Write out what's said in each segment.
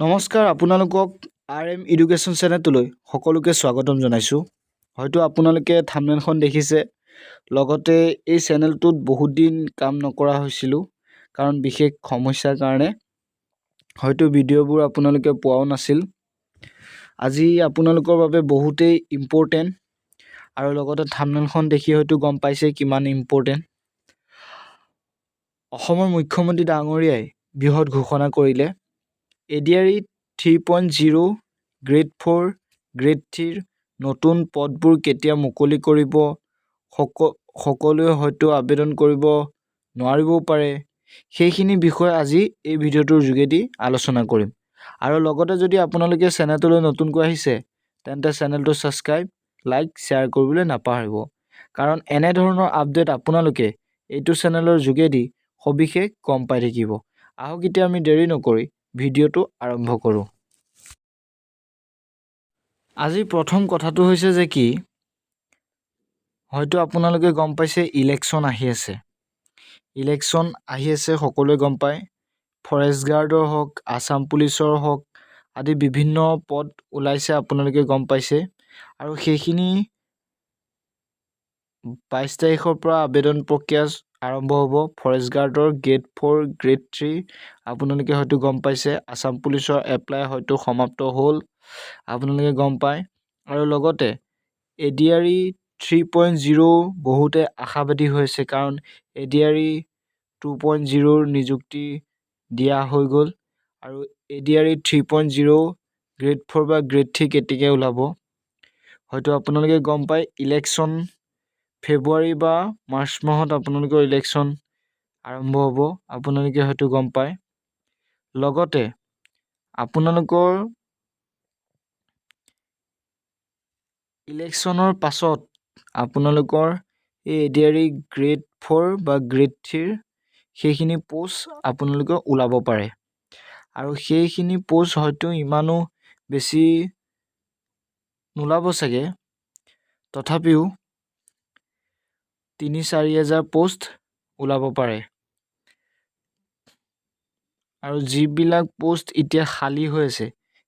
নমস্কাৰ আপোনালোকক R M education চেনেলটোলৈ সকলোকে স্বাগতম জনাইছোঁ। হয়তো আপোনালোকে থামনেলখন দেখিছে। লগতে এই চেনেলটোত বহুত দিন কাম নকৰা হৈছিলোঁ কাৰণ বিশেষ সমস্যাৰ কাৰণে। হয়তো ভিডিঅ'বোৰ আপোনালোকে পোৱাও নাছিল। আজি আপোনালোকৰ বাবে বহুতেই ইম্পৰ্টেণ্ট আৰু লগতে থামনেলখন দেখি হয়তো গম পাইছে কিমান ইম্পৰ্টেণ্ট অসমৰ মুখ্যমন্ত্ৰী ডাঙৰীয়াই বৃহৎ ঘোষণা কৰিলে। A D R E three point zero' grade four grade থ্ৰীৰ নতুন পদবোৰ কেতিয়া মুকলি কৰিব সক সকলোৱে হয়তো আবেদন কৰিব নোৱাৰিবও পাৰে। সেইখিনি বিষয়ে আজি এই ভিডিঅ'টোৰ যোগেদি আলোচনা কৰিম। আৰু লগতে যদি আপোনালোকে চেনেলটোলৈ নতুনকৈ আহিছে তেন্তে চেনেলটো ছাবস্ক্ৰাইব লাইক শ্বেয়াৰ কৰিবলৈ নাপাহৰিব। কাৰণ এনেধৰণৰ আপডেট আপোনালোকে এইটো চেনেলৰ যোগেদি সবিশেষ গম পাই থাকিব। আহক এতিয়া আমি দেৰি নকৰি ভিডিঅ'টো আৰম্ভ কৰোঁ। আজি প্ৰথম কথাটো হৈছে যে কি হয়তো আপোনালোকে গম পাইছে ইলেকশ্যন আহি আছে। ইলেকশ্যন আহি আছে সকলোৱে গম পায়। ফৰেষ্ট গাৰ্ডৰ হওক আছাম পুলিচৰ হওক আদি বিভিন্ন পদ ওলাইছে আপোনালোকে গম পাইছে। আৰু সেইখিনি বাইছ তাৰিখৰ পৰা আবেদন প্ৰক্ৰিয়া আৰম্ভ হ'ব। ফৰেষ্ট গাৰ্ডৰ গ্ৰেড ফ'ৰ গ্ৰেড থ্ৰী। আপোনালোকে হয়তো গম পাইছে আছাম পুলিচৰ এপ্লাই হয়তো সমাপ্ত হ'ল। আপোনালোকে গম পায়। আৰু লগতে A D R E three point zero' বহুতে আশাবাদী হৈছে কাৰণ A D R E two point জিৰ'ৰ নিযুক্তি দিয়া হৈ গ'ল। আৰু A D R E three point zero' grade four বা গ্ৰেড থ্ৰী কেতিয়াকৈ ওলাব? হয়তো আপোনালোকে গম পায় ইলেকশ্যন ফেব্ৰুৱাৰী বা মাৰ্চ মাহত আপোনালোকৰ ইলেকশ্যন আৰম্ভ হ'ব। আপোনালোকে হয়তো গম পায়। লগতে আপোনালোকৰ ইলেকশ্যনৰ পাছত আপোনালোকৰ এই A D R E grade four বা গ্ৰেড থ্ৰীৰ সেইখিনি প'ষ্ট আপোনালোকে ওলাব পাৰে। আৰু সেইখিনি প'ষ্ট হয়তো ইমানো বেছি নোলাব চাগে। তথাপিও তিনি চাৰি হেজাৰ প'ষ্ট ওলাব পাৰে। আৰু যিবিলাক প'ষ্ট এতিয়া খালী হৈ আছে,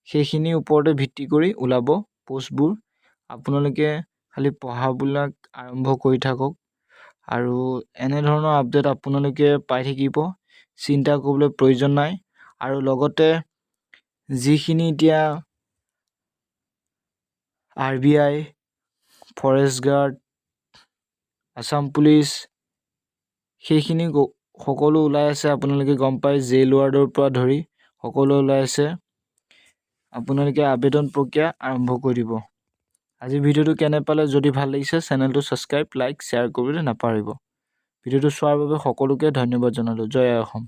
সেইখিনিৰ ওপৰতে ভিত্তি কৰি ওলাব প'ষ্টবোৰ। আপোনালোকে খালি পঢ়াবিলাক আৰম্ভ কৰি থাকক। আৰু এনেধৰণৰ আপডেট আপোনালোকে পাই থাকিব, চিন্তা কৰিবলৈ প্ৰয়োজন নাই। আৰু লগতে যিখিনি এতিয়া R B I, forest guard Assam police সেইখিনি সকলো ওলাই আছে। আপোনালোকে গম পায় জেইল ৱাৰ্ডৰ পৰা ধৰি সকলো ওলাই আছে। আপোনালোকে আবেদন প্ৰক্ৰিয়া আৰম্ভ কৰি দিব। আজি ভিডিঅ'টো কেনে পালে যদি ভাল লাগিছে চেনেলটো ছাবস্ক্ৰাইব লাইক শ্বেয়াৰ কৰিবলৈ নাপাহৰিব। ভিডিঅ'টো চোৱাৰ বাবে সকলোকে ধন্যবাদ জনালোঁ। জয় অসম।